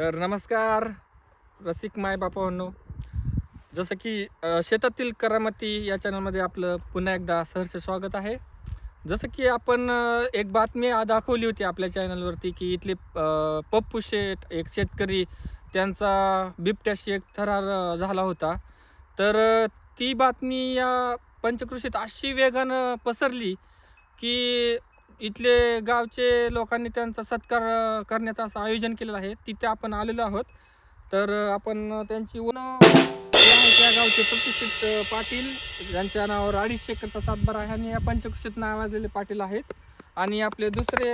तर नमस्कार रसिक माय बापांनो. जसं की शेतातील करामती या चॅनलमध्ये आपलं पुन्हा एकदा सहर्ष स्वागत आहे. जसं की आपण एक बातमी दाखवली होती आपल्या चॅनलवरती की इथले पप्पू शेठ एक शेतकरी त्यांचा बिबट्याशी एक थरार झाला होता. तर ती बातमी या पंचकृषीत अशी वेगानं पसरली की इथले गावचे लोकांनी त्यांचा सत्कार अ, करण्याचं असं आयोजन केलेलं आहे. तिथे आपण आलेलो आहोत. तर अ, आपण त्यांची उन त्या गावचे प्रतिष्ठित अ, पाटील ज्यांच्या नावावर अडीच एकरचा सातबारा आहे आणि या पंचकृषीत नावाजलेले पाटील आहेत. आणि आपले दुसरे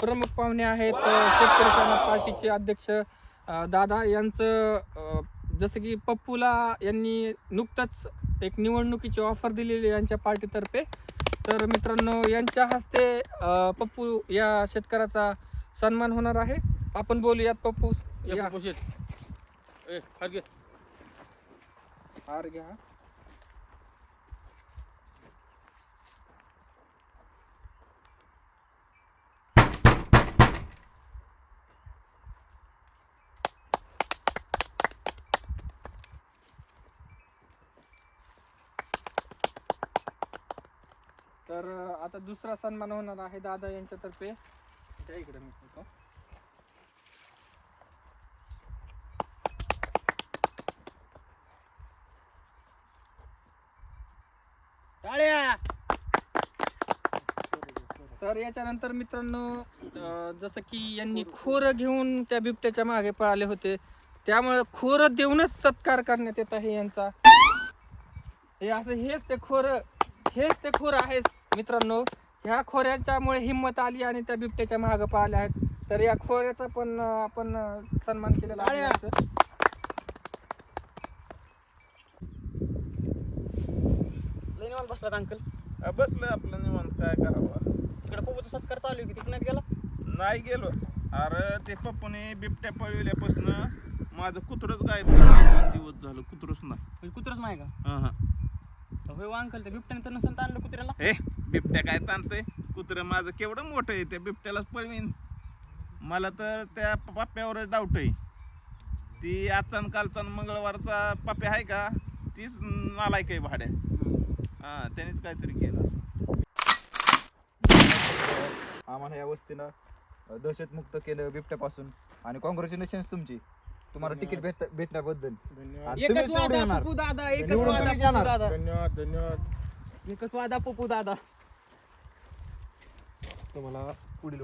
प्रमुख पाहुणे आहेत अ, शेतकरी समाज पार्टीचे अध्यक्ष अ, दादा यांचं अ, जसं की पप्पूला यांनी नुकतंच एक निवडणुकीची ऑफर दिलेली आहे यांच्या पार्टीतर्फे. तर मित्रांनो यांच्या हस्ते पप्पू या शेतकऱ्याचा सन्मान होणार आहे. आपण बोलूयात पप्पू. या. ए हात घे. हार घ्या. तर आता दुसरा सन्मान होणार आहे दादा यांच्यातर्फे. त्या इकडे मी होतो टाळ्या! तर याच्यानंतर मित्रांनो जसं की यांनी खोरं घेऊन त्या बिबट्याच्या मागे पळाले होते. त्यामुळे खोरं देऊनच सत्कार करण्यात येत आहे यांचा. हे असं हेच ते खोरं हेच ते खोरं आहेच. मित्रांनो ह्या खोऱ्याच्यामुळे हिंमत आली आणि त्या बिबट्याच्या मागे पळाले आहेत. तर या खोऱ्याचा पण आपण सन्मान केलेला आहे बसलात अंकल. अ, बसलोय आपलं निवांत काय करावं. तिकडे पप्पूचा सत्कार चालू आहे की तिकडे गेला? नाही गेलो. अरे ते पप्पूने बिबट्या पळविल्यापासून माझं कुत्रच गायब दिवस झालं कुत्रच नाही. म्हणजे कुत्रच नाही का? हं, हं. होय हो, अंकल त्या बिबट्याने तर नसेल आणलं कुत्र्याला. हे बिबट्या काय ताणतंय? कुत्रं माझं केवढं मोठं आहे त्या बिबट्यालाच पळवीन. मला तर त्या पाप्यावरच डाऊट आहे. ती आजचा कालचा मंगळवारचा पाप्या आहे का? तीच नालायक आहे भाड्या. हां त्यानेच काहीतरी केलं असं. आम्हाला या वस्तीनं दहशतमुक्त केलं बिबट्यापासून. आणि कॉंग्रॅच्युलेशन तुमची. तुम्हाला तिकीट भेट भेटण्याबद्दल. आणि तुम्ही एकच तेवढे वादा येणार. पप्पू दादा एकच निवडून वादा तुम्ही पप्पू जाणार. दादा. धन्यवाद धन्यवाद. एकच वादा पप्पू दादा. तुम्हाला पुढील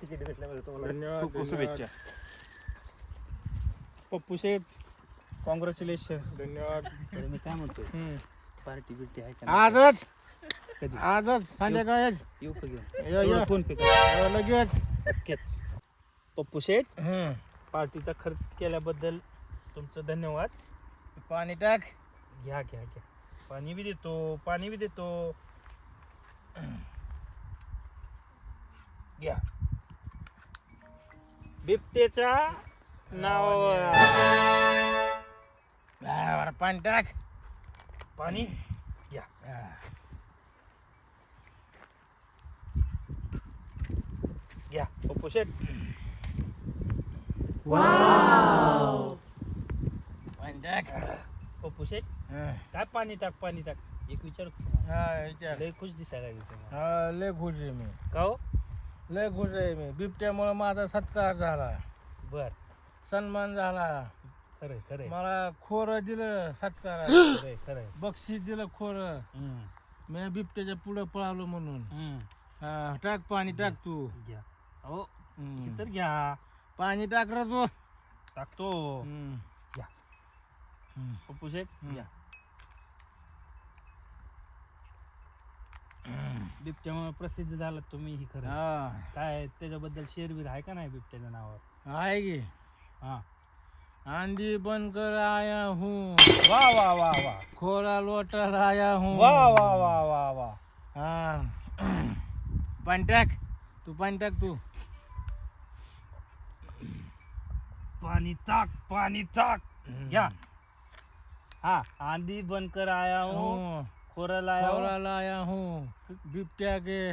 तिकीट भेटल्याबद्दल तुम्हाला धन्यवाद खूप खूप शुभेच्छा. पप्पू शेठ कॉंग्रॅच्युलेशन धन्यवाद. मी काय म्हणतो पार्टी बिर्टी आहे का आजच. कधी? आजच संध्याकाळी येऊ का घेऊन? या, या. फोन पे लगेच. पप्पू शेठ पार्टीचा खर्च केल्याबद्दल तुमचं धन्यवाद. पाणी टाक. घ्या घ्या घ्या. पाणी बी देतो पाणी बी देतो. घ्या. बिबटेच्या नावावर. बरं, पाणी टाक. पाणी? घ्या. घ्या. पप्पू शेठ. पप्पू शेठ हा, काय पाणी टाक पाणी टाक. एक विचार हा, विचार. लय खुश दिसायला लागली. हा, लय खुश आहे मी. का हो? लय खुश आहे मी. बिबट्यामुळे माझा सत्कार झाला. बर. सन्मान झाला. खरंय खरंय. मला खोर दिलं सत्कार खरंय खरंय. बक्षीस दिलं खोर. मी बिबट्याच्या पुढे पळालो म्हणून. हा, टाक पाणी टाक तू. घ्या. अहो हम्म. तर घ्या. पाणी टाक रे तू. टाकतो. हम्म. घ्या. हम्म. पप्पू शेठ हम्म. घ्या बिबट्यामुळे प्रसिद्ध झाला तुम्ही ही खरं. हा. काय त्याच्याबद्दल शेरबीर आहे का नाही बिबट्याच्या नावावर? आहे की. हा. आंधी बनकर आया हूँ. वा वा वा वा. खोरा लोटर आया हूँ. वा वा वा वा वा. हा. पाणी टाक. तू पाणी टाक तू. पाणी टाक पानी टाक घ्या हा आंधी बनकर आया हूँ हूँ। खोरा लाया हूँ. खोरा लाया हूँ बिबट्या के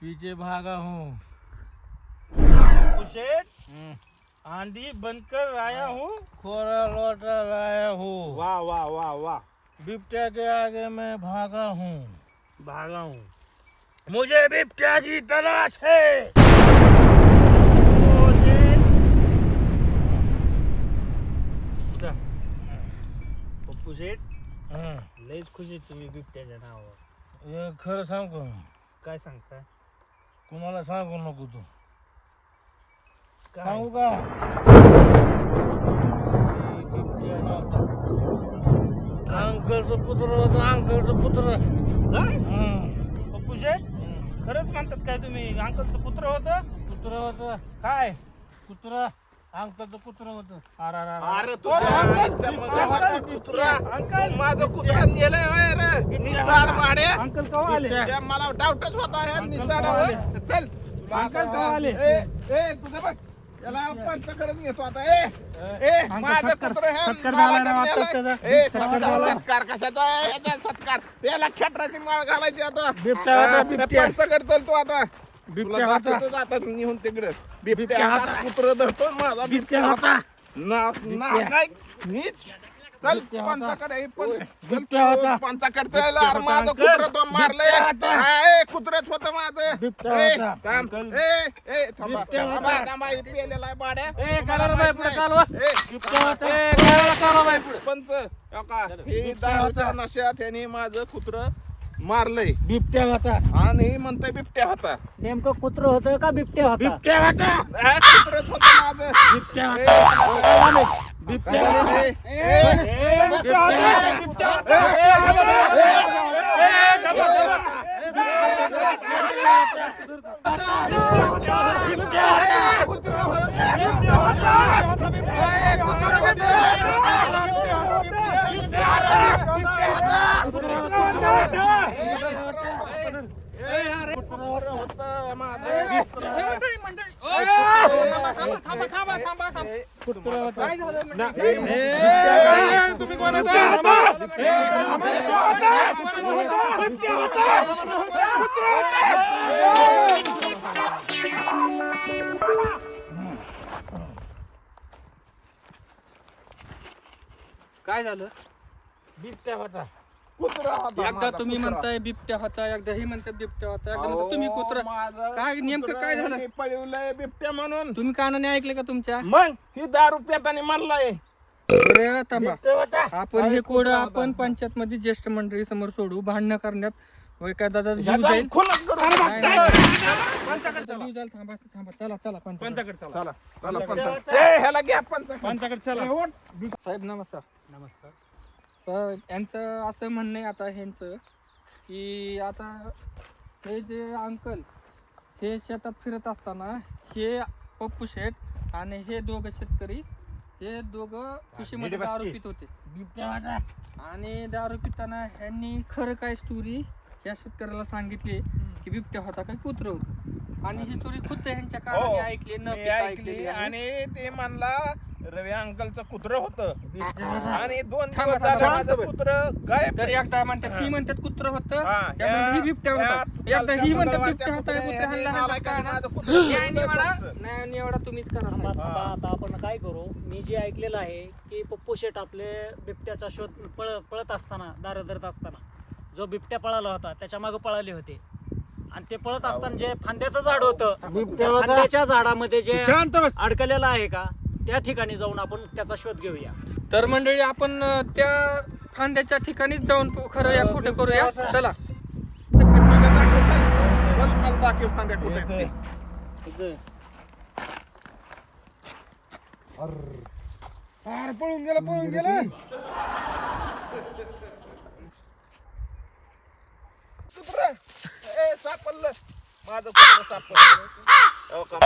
पीछे भागा हूँ। शेठ आंधी बनकर आया हूँ। खोरा लौटा लाया हूँ। वाह वाह वाह वाह। बिबट्या के आगे मैं भागा हूँ। भागा हूँ। मुझे बिबट्या की तलाश है। पप्पू शेठ हं. लयच खुशी तुम्ही बिबट्याच्या नावावर. हे खरं सांगतो मी काय सांगताय कुणाला सांगू नको तू? काय? सांगू का? हे बिबट्या नव्हता अंकलचं पुत्र होतं अंकलचं पुत्र. काय? हं. पप्पू शेठ खरंच म्हणतात काय तुम्ही? अंकलचं पुत्र होतं? पुत्र होतं. काय? पुत्र. अंकलचं पुत्र होतं. अरे अरे, अरे. मग माझा कुत्रा. अंकल. माझं कुत्रा नेलंय होय रे. निचाड भाडे. अंकल कवा आले? त्या मला डाऊटच होता ह्या निचाडावर. चल. अंकल केव्हा आले? ए ए तुझं बस. याला आता. ए ए माझं सत्कार- कुत्रं हे सत्कार कशाचा आहे? याचा सत्कार. त्याला खेटराची माळ घालायची आता. हा. पंचकडे चल तू आता. बिबट्या होता. आता निहून तिकडे. बिबट्या होता. कुत्र धरतो माझा बिबट्या होता. ना नाही नीच. चल पंचाकडे हे पंच- बिबट्या होता. पंचाकडे चल अरे माझं. कुत्र तो मारलंय कुत्रच होतं माझं बिबट्या होता. थांब. ए ए थांबा थांबा. थांबा हे पेलेला आहे बाड्या ए, बाई, पुढे. चालवा. ए, बिबट्या होता. ए, बाई, पुढे. पंच हो का, हे दारूच्या नशेत ह्याने माझं कुत्र मारलंय बिबट्या होता आणि हे म्हणतंय बिबट्या होता नेमकं कुत्र होतं का बिबट्या होता बिबट्या होता कुत्रच होतं माझं बिबट्या होता बिबट्या ए, ए, ए, बिबट्या होता, बिबट्या होता. ए, थांबा, थांबा. ए, थांबा, थांबा. होतं माझं. मंडळी मंडळी ओ, थांबा थांबा थांबा थांबा तुम्ही कोण. काय झालं? बिबट्या होता. कुत्रा होता एकदा माझा, तुम्ही कुत्रा. म्हणताय बिबट्या होता एकदा ही म्हणतात बिबट्या होता एकदा तुम्ही कुत्र. माझं काय नेमकं कुत्रं काय झालं? पळवलंय बिबट्या म्हणून. तुम्ही कानाने ऐकले का तुमच्या? मग ही दारू थांबा. बिबट्या होता. आपण हे कोड आपण. पंचायत मध्ये ज्येष्ठ मंडळी समोर सोडू. भांडणं करण्यात जीव ह्याचा जाईल. खूनच जीव थांबा थांबा. चला चला पंचाकडे. पंचाकडे चला. चला चला पंच ए, ह्याला घ्या पंच पंचाकडे चला. साहेब नमस्कार. नमस्कार. साहेब यांचं असं म्हणणं आहे आता ह्यांचं की आता हे जे अंकल हे शेतात फिरत असताना हे पप्पू शेठ आणि हे दोघं शेतकरी हे दोघं कृषीमध्ये बस दारू. पित होते आणि दारू पिताना ह्यांनी खरं काय स्टोरी या शेतकऱ्याला सांगितली की बिबट्या होता काय कुत्र होतं आणि ही स्टोरी खुद्द ह्यांच्या हो, ऐकली न ऐकली. आणि ते म्हणला रवी अंकलचं कुत्र होतं. आणि दोन थांबा, दिवस झालं थांबा. माझं कुत्र गायब तर एकदा म्हणतात ही म्हणतात कुत्र होतं. हा, या- ही बिबट्या होता या एकदा ही म्हणतात बिबट्या होता कुत्र्याने कुत्र्या हल्ला मला हल्ला काय काय माझं कुत्रं न्याय निवाडा होतं. न्याय निवाडा तुम्हीच करा थांबा साहेब. थांबा आता आपण काय करू? मी जे ऐकलेलं आहे की पप्पू शेठ आपले बिबट्याचा शोध पळ पळत असताना दार धरत असताना जो बिबट्या पळाला होता त्याच्यामागे पळाले होते. आणि ते पळत असताना जे फांद्याचं झाड होतं त्या फांद्याच्या झाडामध्ये जे शांत बस. अडकलेलं आहे का त्या ठिकाणी जाऊन आपण त्याचा शोध घेऊया तर मंडळी आपण अं, त्या फांद्याच्या ठिकाणीच जाऊन खरं या खोटं करूया चला कुठे. अरे पळून गेला पळून गेला कुत्रं. ए, सापडलं माझं कुत्र सापडलं हो का?